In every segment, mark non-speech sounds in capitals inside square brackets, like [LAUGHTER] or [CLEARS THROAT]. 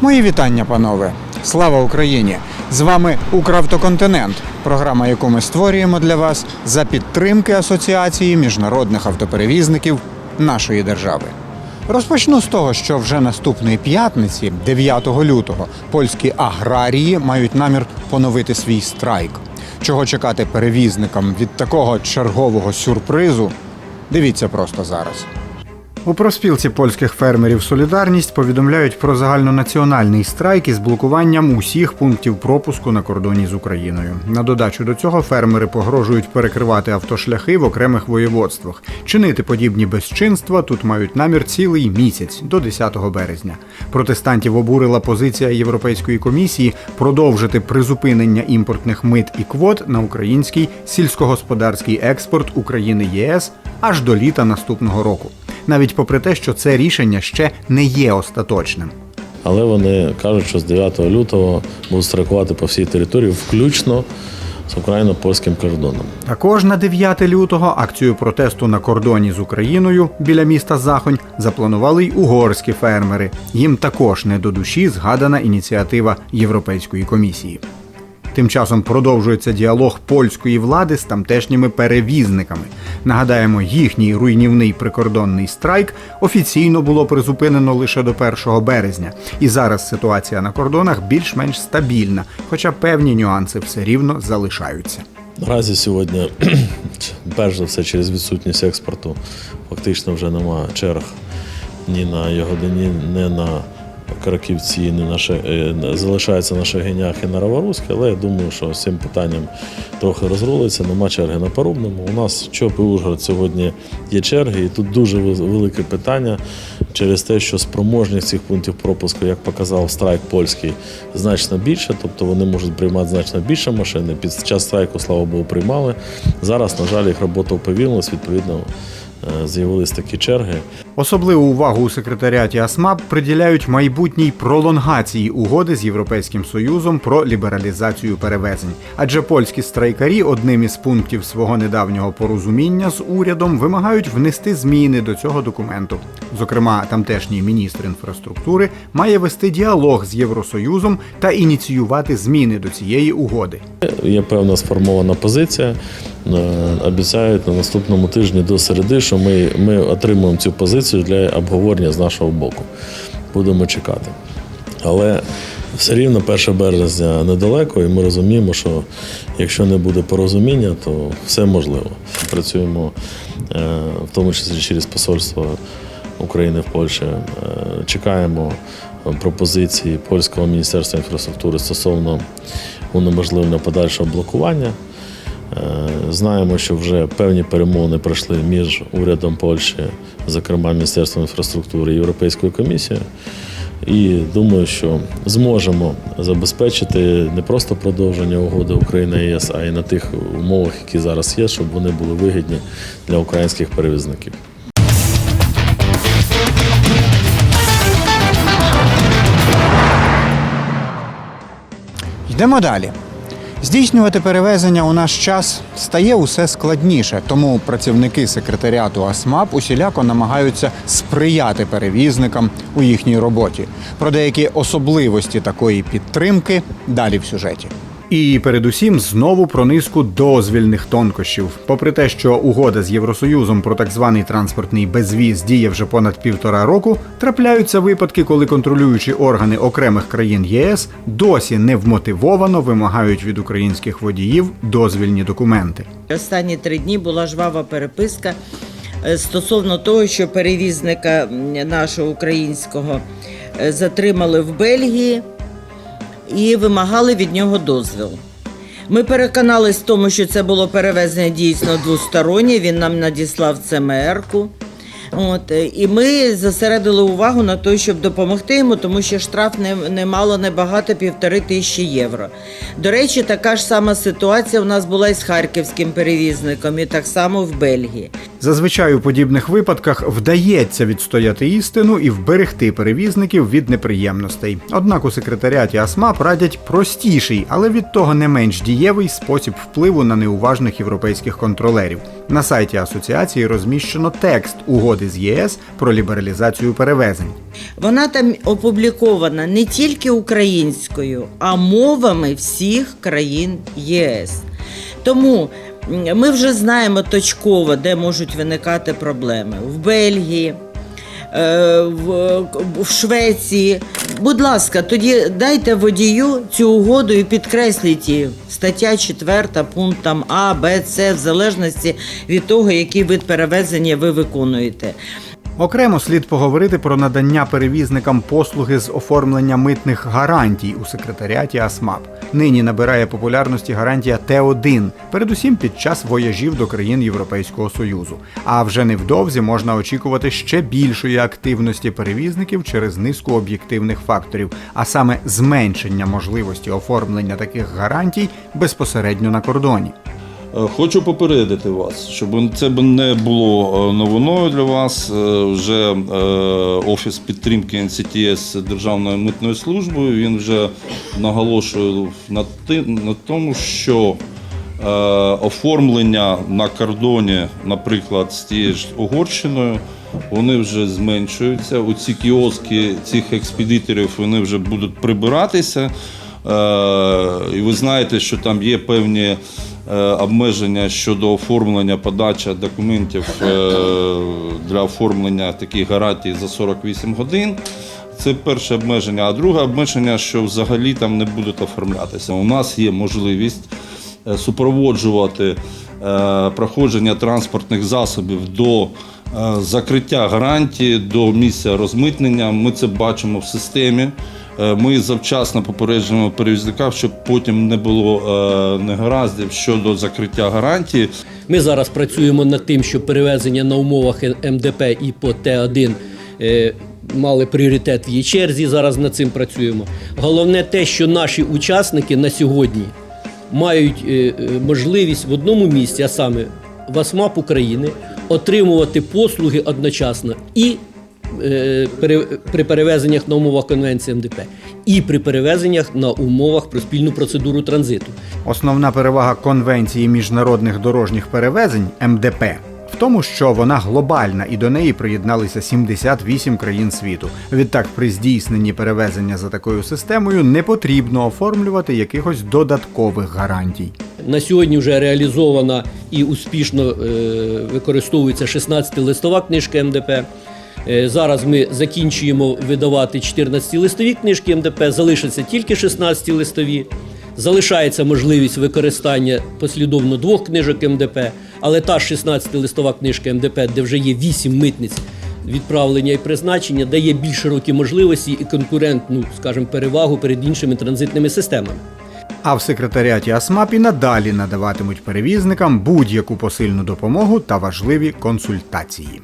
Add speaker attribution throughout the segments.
Speaker 1: Мої вітання, панове! Слава Україні! З вами Укравтоконтинент, програма, яку ми створюємо для вас за підтримки Асоціації міжнародних автоперевізників нашої держави. Розпочну з того, що вже наступної п'ятниці, 9 лютого, польські аграрії мають намір поновити свій страйк. Чого чекати перевізникам від такого чергового сюрпризу? Дивіться просто зараз. У проспілці польських фермерів Солідарність повідомляють про загальнонаціональний страйк із блокуванням усіх пунктів пропуску на кордоні з Україною. На додачу до цього фермери погрожують перекривати автошляхи в окремих воєводствах. Чинити подібні безчинства тут мають намір цілий місяць до 10 березня. Протестантів обурила позиція Європейської комісії продовжити призупинення імпортних мит і квот на український сільськогосподарський експорт України ЄС аж до літа наступного року навіть попри те, що це рішення ще не є остаточним.
Speaker 2: Але вони кажуть, що з 9 лютого будуть страйкувати по всій території, включно з україно-польським кордоном.
Speaker 1: Також на 9 лютого акцію протесту на кордоні з Україною біля міста Захонь запланували й угорські фермери. Їм також не до душі згадана ініціатива Європейської комісії. Тим часом продовжується діалог польської влади з тамтешніми перевізниками. Нагадаємо, їхній руйнівний прикордонний страйк офіційно було призупинено лише до 1 березня, і зараз ситуація на кордонах більш-менш стабільна, хоча певні нюанси все рівно залишаються.
Speaker 2: Наразі сьогодні, [CLEARS THROAT] перш за все, через відсутність експорту, фактично вже нема черг ні на Ягодині, ні на Караківці, ні на Ше- е, залишається на Шагинях і на Раворуськ, але я думаю, що з цим питанням трохи розрулиться, нема черги на Порубному. У нас ЧОП і Ужгород сьогодні є черги, і тут дуже велике питання через те, що спроможність цих пунктів пропуску, як показав страйк польський, значно більше, тобто вони можуть приймати значно більше машини. Під час страйку, слава Богу, приймали. Зараз, на жаль, їх робота уповільнилась, відповідно, е, з'явились такі черги.
Speaker 1: Особливу увагу у секретаріаті АСМАП приділяють майбутній пролонгації угоди з Європейським Союзом про лібералізацію перевезень. Адже польські страйкарі одним із пунктів свого недавнього порозуміння з урядом вимагають внести зміни до цього документу. Зокрема, тамтешній міністр інфраструктури має вести діалог з Євросоюзом та ініціювати зміни до цієї угоди.
Speaker 2: Є певна сформована позиція. Е, Обіцяють на наступному тижні до середи, що ми, ми отримуємо цю позицію для обговорення з нашого боку. Будемо чекати. Але все рівно 1 березня недалеко, і ми розуміємо, що якщо не буде порозуміння, то все можливо. Працюємо е, в тому числі через посольство України в Польщі. Е, Чекаємо пропозиції польського міністерства інфраструктури стосовно унеможливлення подальшого блокування. Е, Знаємо, що вже певні перемовини пройшли між урядом Польщі, зокрема Міністерством інфраструктури і Європейською комісією. І думаю, що зможемо забезпечити не просто продовження угоди Україна ЄС, а й на тих умовах, які зараз є, щоб вони були вигідні для українських перевізників.
Speaker 1: Йдемо далі. Здійснювати перевезення у наш час стає усе складніше, тому працівники секретаріату АСМАП усіляко намагаються сприяти перевізникам у їхній роботі. Про деякі особливості такої підтримки далі в сюжеті. І передусім знову про низку дозвільних тонкощів. Попри те, що угода з Євросоюзом про так званий транспортний безвіз діє вже понад півтора року, трапляються випадки, коли контролюючі органи окремих країн ЄС досі невмотивовано вимагають від українських водіїв дозвільні документи.
Speaker 3: Останні три дні була жвава переписка е, стосовно того, що перевізника нашого українського е, затримали в Бельгії і вимагали від нього дозвіл. Ми переконались в тому, що це було перевезення дійсно двостороннє. Він нам надіслав ЦМР-ку. От, е, і ми зосередили увагу на те, щоб допомогти йому, тому що штраф не, не мало не багато півтори тисячі євро. До речі, така ж сама ситуація у нас була і з харківським перевізником, і так само в Бельгії.
Speaker 1: Зазвичай у подібних випадках вдається відстояти істину і вберегти перевізників від неприємностей. Однак у секретаріаті АСМАП радять простіший, але від того не менш дієвий спосіб впливу на неуважних європейських контролерів. На сайті асоціації розміщено текст угоди з ЄС про лібералізацію перевезень.
Speaker 3: Вона там опублікована не тільки українською, а мовами всіх країн єС. Тому ми вже знаємо точково, де можуть виникати проблеми в Бельгії. Е, В, Швеції. Будь ласка, тоді дайте водію цю угоду і підкресліть її. Стаття 4, пункт там А, Б, С, в залежності від того, який вид перевезення ви виконуєте.
Speaker 1: Окремо слід поговорити про надання перевізникам послуги з оформлення митних гарантій у секретаріаті АСМАП. Нині набирає популярності гарантія Т1, передусім під час вояжів до країн Європейського Союзу. А вже невдовзі можна очікувати ще більшої активності перевізників через низку об'єктивних факторів, а саме зменшення можливості оформлення таких гарантій безпосередньо на кордоні.
Speaker 4: Е, Хочу попередити вас, щоб це не було е, новиною для вас. Е, Вже офіс підтримки НЦТС Державною митною службою він вже наголошує на, тому, що оформлення на кордоні, наприклад, з тією ж Угорщиною, вони вже зменшуються. У ці кіоски цих експедиторів вони вже будуть прибиратися. І ви знаєте, що там є певні обмеження щодо оформлення подачі документів е, для оформлення таких гарантій за 48 годин. Це перше обмеження. А друге обмеження, що взагалі там не будуть оформлятися. У нас є можливість е, супроводжувати е, проходження транспортних засобів до е, закриття гарантії, до місця розмитнення. Ми це бачимо в системі. Е, Ми завчасно попереджуємо перевізників, щоб потім не було е, негараздів щодо закриття гарантії.
Speaker 5: Ми зараз працюємо над тим, щоб перевезення на умовах МДП і по Т1 е, мали пріоритет в її черзі. Зараз над цим працюємо. Головне те, що наші учасники на сьогодні мають можливість в одному місці, а саме в АСМАП України, отримувати послуги одночасно і при перевезеннях на умовах конвенції МДП, і при перевезеннях на умовах про спільну процедуру транзиту.
Speaker 1: Основна перевага Конвенції міжнародних дорожніх перевезень МДП в тому, що вона глобальна і до неї приєдналися 78 країн світу. Відтак, при здійсненні перевезення за такою системою не потрібно оформлювати якихось додаткових гарантій.
Speaker 5: На сьогодні вже реалізована і успішно е, використовується 16 листова книжка МДП. Е, зараз ми закінчуємо видавати 14 листові книжки МДП, залишаться тільки 16 листові. Залишається можливість використання послідовно двох книжок МДП, але та 16 листова книжка МДП, де вже є 8 митниць відправлення і призначення, дає більш широкі можливості і конкурентну, скажімо, перевагу перед іншими транзитними системами.
Speaker 1: А в секретаріаті АСМАП і надалі надаватимуть перевізникам будь-яку посильну допомогу та важливі консультації.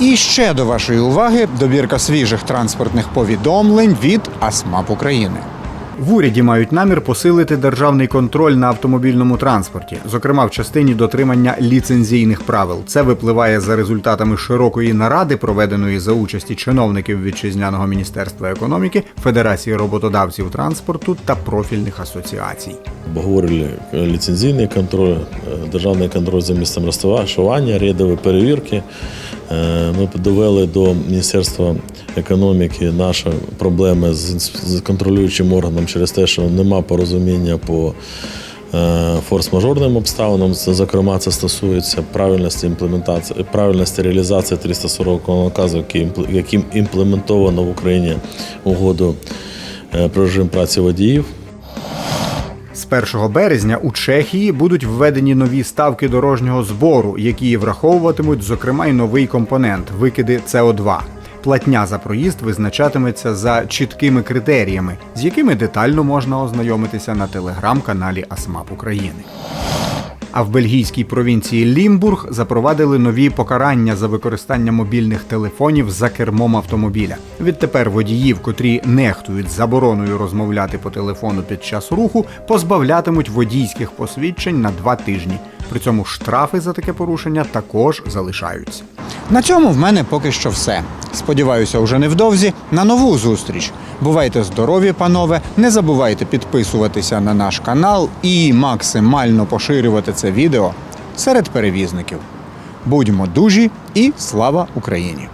Speaker 1: І ще до вашої уваги добірка свіжих транспортних повідомлень від АСМАП України. В уряді мають намір посилити державний контроль на автомобільному транспорті, зокрема в частині дотримання ліцензійних правил. Це випливає за результатами широкої наради, проведеної за участі чиновників вітчизняного міністерства економіки, Федерації роботодавців транспорту та профільних асоціацій.
Speaker 2: Обговорили ліцензійний контроль, е, державний контроль за місцем розташування, рейдові перевірки. Е, Ми довели до Міністерства економіки наші проблеми з контролюючим органом через те, що нема порозуміння по е, форс-мажорним обставинам. Зокрема, це стосується правильності імплементації, правильності реалізації 340 наказу, яким імплементовано в Україні угоду е, про режим праці водіїв.
Speaker 1: З 1 березня у Чехії будуть введені нові ставки дорожнього збору, які враховуватимуть, зокрема, й новий компонент викиди СО2. Платня за проїзд визначатиметься за чіткими критеріями, з якими детально можна ознайомитися на телеграм-каналі АСМАП України. А в бельгійській провінції Лімбург запровадили нові покарання за використання мобільних телефонів за кермом автомобіля. Відтепер водіїв, котрі нехтують забороною розмовляти по телефону під час руху, позбавлятимуть водійських посвідчень на два тижні. При цьому штрафи за таке порушення також залишаються. На цьому в мене поки що все. Сподіваюся, уже невдовзі на нову зустріч. Бувайте здорові, панове! Не забувайте підписуватися на наш канал і максимально поширювати це відео серед перевізників. Будьмо дужі і слава Україні!